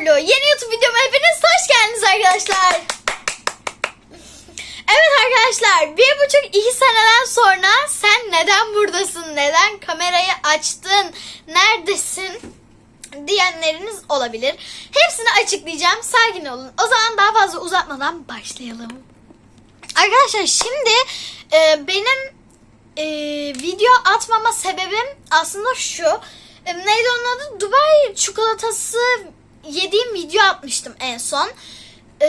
Zorlu yeni YouTube videoma hepiniz hoş geldiniz arkadaşlar. Evet arkadaşlar bir buçuk iki seneden sonra sen neden buradasın, neden kamerayı açtın, neredesin diyenleriniz olabilir. Hepsini açıklayacağım sakin olun. O zaman daha fazla uzatmadan başlayalım. Arkadaşlar şimdi e, benim e, video atmama sebebim aslında şu. E, neydi onun adı? Dubai çikolatası yediğim video atmıştım en son. E,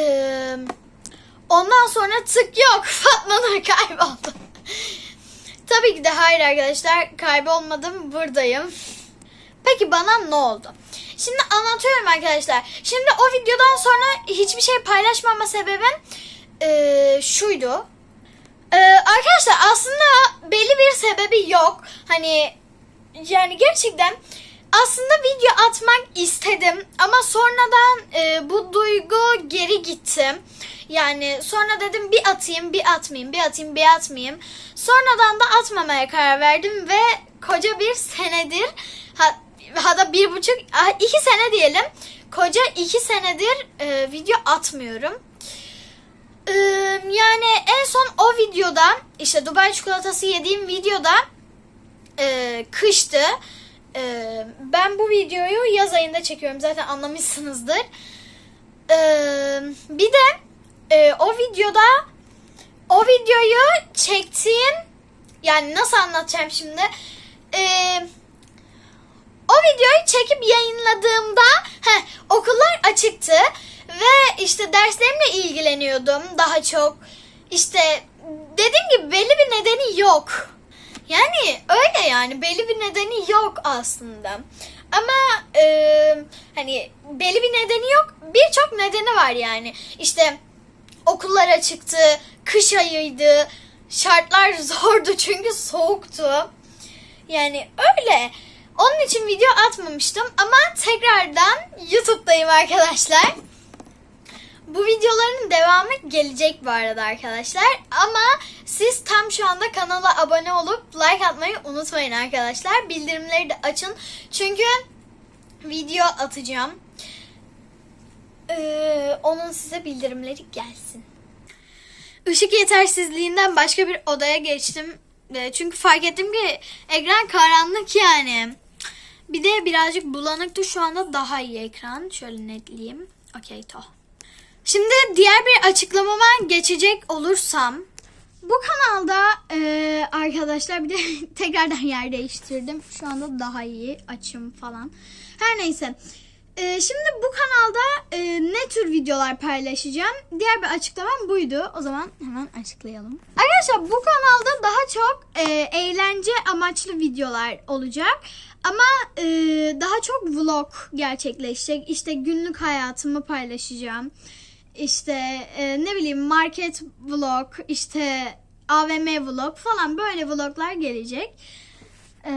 ondan sonra tık yok. Fatma Nur kayboldu. Tabii ki de hayır arkadaşlar kaybolmadım buradayım. Peki bana ne oldu? Şimdi anlatıyorum arkadaşlar. Şimdi o videodan sonra hiçbir şey paylaşmama sebebim e, şuydu. E, arkadaşlar aslında belli bir sebebi yok. Hani yani gerçekten aslında video atmak istedim ama sonradan e, bu duygu geri gitti. Yani sonra dedim bir atayım bir atmayayım bir atayım bir atmayayım. Sonradan da atmamaya karar verdim ve koca bir senedir ha, hatta bir buçuk iki sene diyelim koca iki senedir e, video atmıyorum. Ee, yani en son o videoda işte Dubai çikolatası yediğim videoda e, kıştı. E, ben bu videoyu yaz ayında çekiyorum zaten anlamışsınızdır. E, bir de e, o videoda o videoyu çektiğim yani nasıl anlatacağım şimdi? E, o videoyu çekip yayınladığımda heh, okullar açıktı ve işte derslerimle ilgileniyordum daha çok. İşte dediğim gibi belli bir nedeni yok. Yani öyle yani belli bir nedeni yok aslında. Ama e, hani belli bir nedeni yok. Birçok nedeni var yani. İşte okullar açıktı, kış ayıydı, şartlar zordu çünkü soğuktu. Yani öyle. Onun için video atmamıştım ama tekrardan YouTube'dayım arkadaşlar. Bu videoların devamı gelecek bu arada arkadaşlar. Ama siz tam şu anda kanala abone olup like atmayı unutmayın arkadaşlar. Bildirimleri de açın. Çünkü video atacağım. Ee, onun size bildirimleri gelsin. Işık yetersizliğinden başka bir odaya geçtim. Ee, Çünkü fark ettim ki ekran karanlık yani. Bir de birazcık bulanıktı. Şu anda daha iyi ekran. Şöyle netleyeyim. Okey to. Şimdi diğer bir açıklamama geçecek olursam. Bu kanalda e, arkadaşlar bir de tekrardan yer değiştirdim. Şu anda daha iyi açım falan. Her neyse. E, şimdi bu kanalda e, ne tür videolar paylaşacağım? Diğer bir açıklamam buydu. O zaman hemen açıklayalım. Arkadaşlar bu kanalda daha çok e, eğlence amaçlı videolar olacak. Ama e, daha çok vlog gerçekleşecek. İşte günlük hayatımı paylaşacağım. İşte e, ne bileyim market vlog, işte AVM vlog falan böyle vloglar gelecek. E,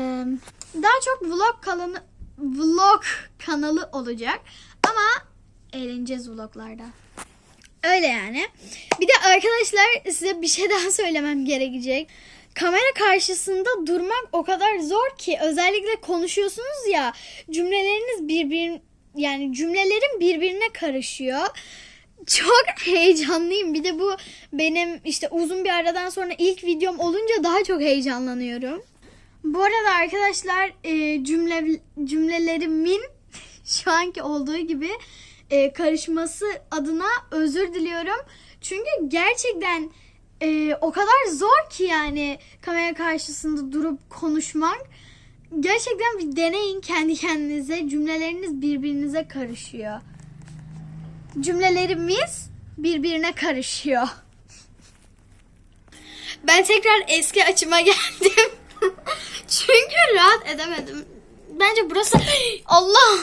daha çok vlog kanalı vlog kanalı olacak ama eğleneceğiz vloglarda. Öyle yani. Bir de arkadaşlar size bir şey daha söylemem gerekecek. Kamera karşısında durmak o kadar zor ki özellikle konuşuyorsunuz ya cümleleriniz birbir yani cümlelerin birbirine karışıyor. Çok heyecanlıyım. Bir de bu benim işte uzun bir aradan sonra ilk videom olunca daha çok heyecanlanıyorum. Bu arada arkadaşlar e, cümle cümlelerimin şu anki olduğu gibi e, karışması adına özür diliyorum. Çünkü gerçekten e, o kadar zor ki yani kamera karşısında durup konuşmak. Gerçekten bir deneyin kendi kendinize. Cümleleriniz birbirinize karışıyor. Cümlelerimiz birbirine karışıyor. Ben tekrar eski açıma geldim. Çünkü rahat edemedim. Bence burası... Allah!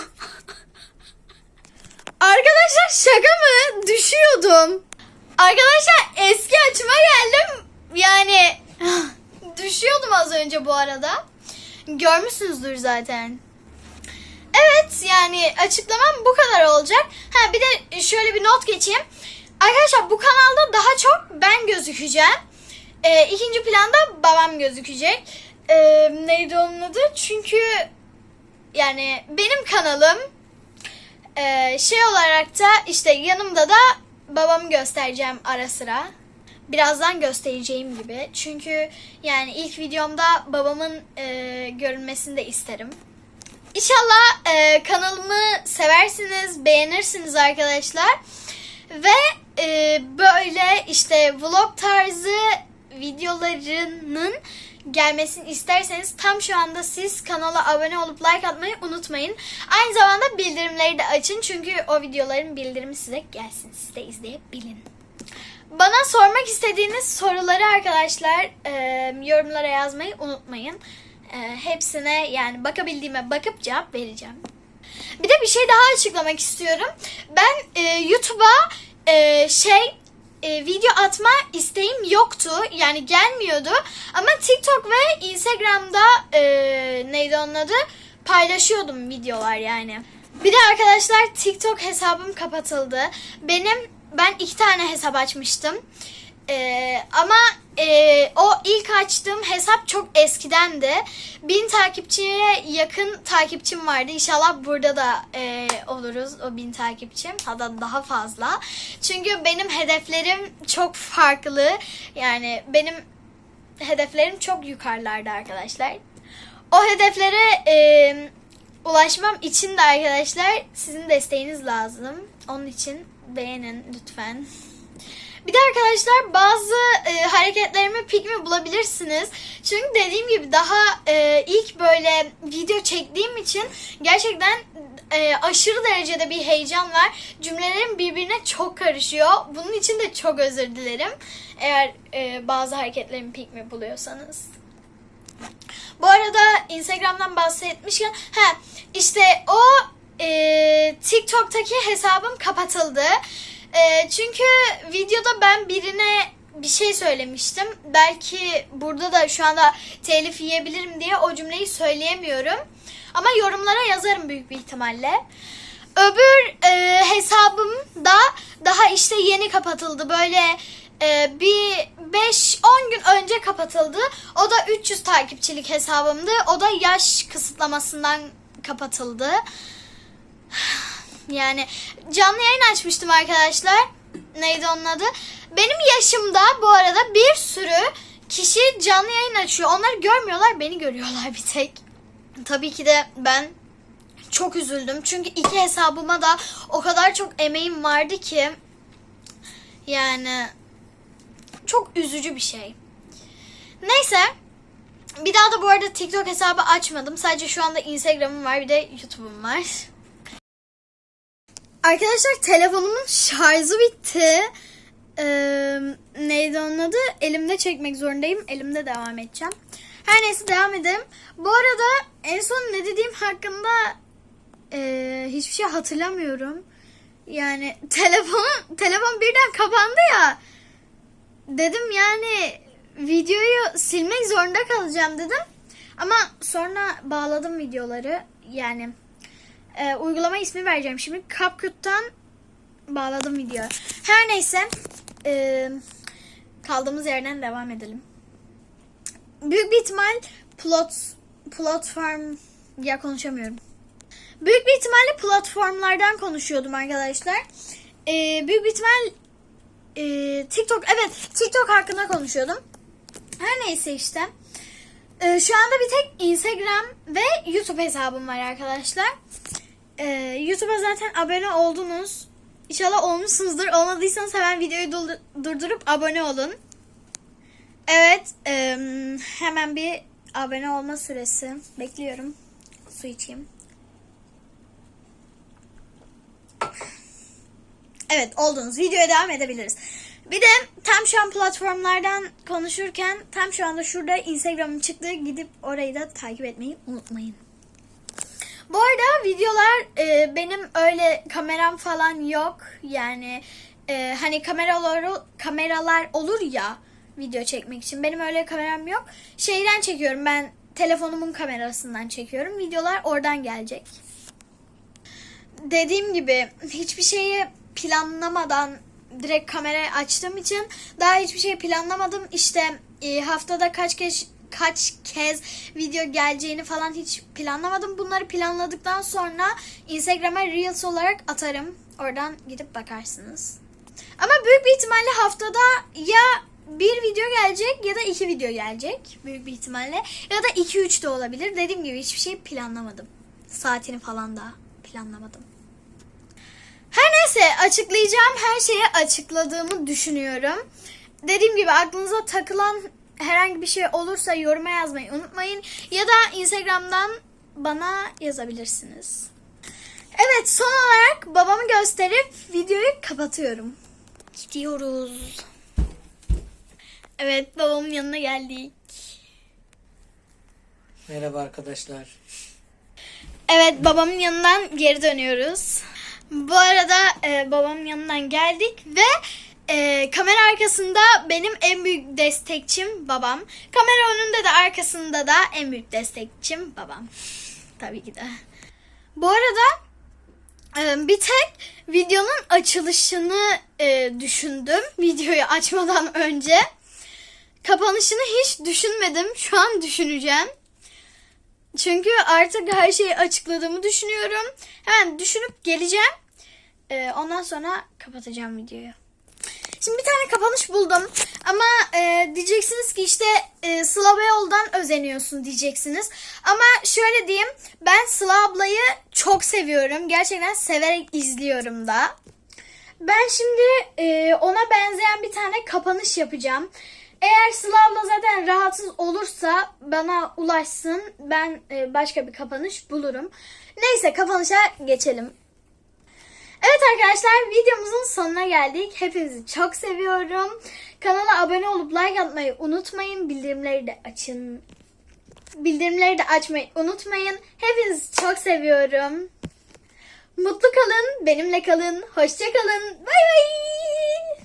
Arkadaşlar şaka mı? Düşüyordum. Arkadaşlar eski açıma geldim. Yani düşüyordum az önce bu arada. Görmüşsünüzdür zaten. Evet yani açıklamam bu kadar olacak. Ha bir de şöyle bir not geçeyim. Arkadaşlar bu kanalda daha çok ben gözükeceğim. Ee, ikinci planda babam gözükecek. Ee, neydi onun adı? Çünkü yani benim kanalım Ee, şey olarak da işte yanımda da babamı göstereceğim ara sıra. Birazdan göstereceğim gibi. Çünkü yani ilk videomda babamın e, görünmesini de isterim. İnşallah e, kanalımı seversiniz, beğenirsiniz arkadaşlar. Ve e, böyle işte vlog tarzı videolarının gelmesini isterseniz tam şu anda siz kanala abone olup like atmayı unutmayın. Aynı zamanda bildirimleri de açın çünkü o videoların bildirimi size gelsin. Siz de izleyebilin. Bana sormak istediğiniz soruları arkadaşlar e, yorumlara yazmayı unutmayın. E, hepsine yani bakabildiğime bakıp cevap vereceğim. Bir de bir şey daha açıklamak istiyorum. Ben e, YouTube'a e, şey e, video atma isteğim yoktu. Yani gelmiyordu. Ama TikTok ve Instagram'da e, neydi onun adı? Paylaşıyordum videolar yani. Bir de arkadaşlar TikTok hesabım kapatıldı. Benim ben iki tane hesap açmıştım. Ee, ama e, o ilk açtığım hesap çok eskidendi. Bin takipçiye yakın takipçim vardı. İnşallah burada da e, oluruz o bin takipçim. Hatta daha fazla. Çünkü benim hedeflerim çok farklı. Yani benim hedeflerim çok yukarılarda arkadaşlar. O hedeflere e, ulaşmam için de arkadaşlar sizin desteğiniz lazım. Onun için beğenin lütfen. Bir de arkadaşlar bazı e, hareketlerimi pik mi bulabilirsiniz. Çünkü dediğim gibi daha e, ilk böyle video çektiğim için gerçekten e, aşırı derecede bir heyecan var. Cümlelerim birbirine çok karışıyor. Bunun için de çok özür dilerim. Eğer e, bazı hareketlerimi pik mi buluyorsanız. Bu arada Instagram'dan bahsetmişken ha işte o e, TikTok'taki hesabım kapatıldı. E, çünkü videoda ben birine bir şey söylemiştim. Belki burada da şu anda telif yiyebilirim diye o cümleyi söyleyemiyorum. Ama yorumlara yazarım büyük bir ihtimalle. Öbür e, hesabım da daha işte yeni kapatıldı. Böyle e, bir 5-10 gün önce kapatıldı. O da 300 takipçilik hesabımdı. O da yaş kısıtlamasından kapatıldı. Yani canlı yayın açmıştım arkadaşlar. Neydi onun adı? Benim yaşımda bu arada bir sürü kişi canlı yayın açıyor. Onlar görmüyorlar, beni görüyorlar bir tek. Tabii ki de ben çok üzüldüm. Çünkü iki hesabıma da o kadar çok emeğim vardı ki yani çok üzücü bir şey. Neyse. Bir daha da bu arada TikTok hesabı açmadım. Sadece şu anda Instagram'ım var bir de YouTube'um var. Arkadaşlar telefonumun şarjı bitti. Ee, neydi onun adı? Elimde çekmek zorundayım. Elimde devam edeceğim. Her neyse devam edelim. Bu arada en son ne dediğim hakkında e, hiçbir şey hatırlamıyorum. Yani telefon telefon birden kapandı ya. Dedim yani videoyu silmek zorunda kalacağım dedim. Ama sonra bağladım videoları. Yani e, uygulama ismi vereceğim şimdi. CapCut'tan bağladım video. Her neyse e, kaldığımız yerden devam edelim. Büyük bir ihtimal plot platform ya konuşamıyorum. Büyük bir ihtimalle platformlardan konuşuyordum arkadaşlar. E, büyük bir ihtimal e, TikTok evet TikTok hakkında konuşuyordum. Her neyse işte. E, şu anda bir tek Instagram ve YouTube hesabım var arkadaşlar. E, YouTube'a zaten abone oldunuz. İnşallah olmuşsunuzdur. Olmadıysanız hemen videoyu dur- durdurup abone olun. Evet. e, hemen bir abone olma süresi. Bekliyorum. Su içeyim. Evet oldunuz. Videoya devam edebiliriz. Bir de tam şu an platformlardan konuşurken tam şu anda şurada Instagram'ım çıktı. Gidip orayı da takip etmeyi unutmayın. Bu arada videolar e, benim öyle kameram falan yok. Yani e, hani kameralar kameralar olur ya video çekmek için. Benim öyle kameram yok. Şeyden çekiyorum ben telefonumun kamerasından çekiyorum. Videolar oradan gelecek. Dediğim gibi hiçbir şeyi planlamadan direkt kamerayı açtığım için daha hiçbir şey planlamadım. İşte e, haftada kaç kez kaç kez video geleceğini falan hiç planlamadım. Bunları planladıktan sonra Instagram'a Reels olarak atarım. Oradan gidip bakarsınız. Ama büyük bir ihtimalle haftada ya bir video gelecek ya da iki video gelecek. Büyük bir ihtimalle. Ya da iki üç de olabilir. Dediğim gibi hiçbir şey planlamadım. Saatini falan da planlamadım. Her neyse açıklayacağım her şeyi açıkladığımı düşünüyorum. Dediğim gibi aklınıza takılan herhangi bir şey olursa yoruma yazmayı unutmayın. Ya da Instagram'dan bana yazabilirsiniz. Evet son olarak babamı gösterip videoyu kapatıyorum. Gidiyoruz. Evet babamın yanına geldik. Merhaba arkadaşlar. Evet babamın yanından geri dönüyoruz. Bu arada e, babamın yanından geldik ve e, kamera arkasında benim en büyük destekçim babam. Kamera önünde de arkasında da en büyük destekçim babam. Tabii ki de. Bu arada e, bir tek videonun açılışını e, düşündüm. Videoyu açmadan önce. Kapanışını hiç düşünmedim. Şu an düşüneceğim. Çünkü artık her şeyi açıkladığımı düşünüyorum. Hemen düşünüp geleceğim. Ee, ondan sonra kapatacağım videoyu. Şimdi bir tane kapanış buldum. Ama e, diyeceksiniz ki işte e, Sıla Beyoğlu'dan özeniyorsun diyeceksiniz. Ama şöyle diyeyim. Ben Sıla ablayı çok seviyorum. Gerçekten severek izliyorum da. Ben şimdi e, ona benzeyen bir tane kapanış yapacağım. Eğer Sıla abla zaten rahatsız olursa bana ulaşsın. Ben e, başka bir kapanış bulurum. Neyse kapanışa geçelim. Evet arkadaşlar videomuzun sonuna geldik. Hepinizi çok seviyorum. Kanala abone olup like atmayı unutmayın. Bildirimleri de açın. Bildirimleri de açmayı unutmayın. Hepinizi çok seviyorum. Mutlu kalın, benimle kalın. Hoşça kalın. Bay bay.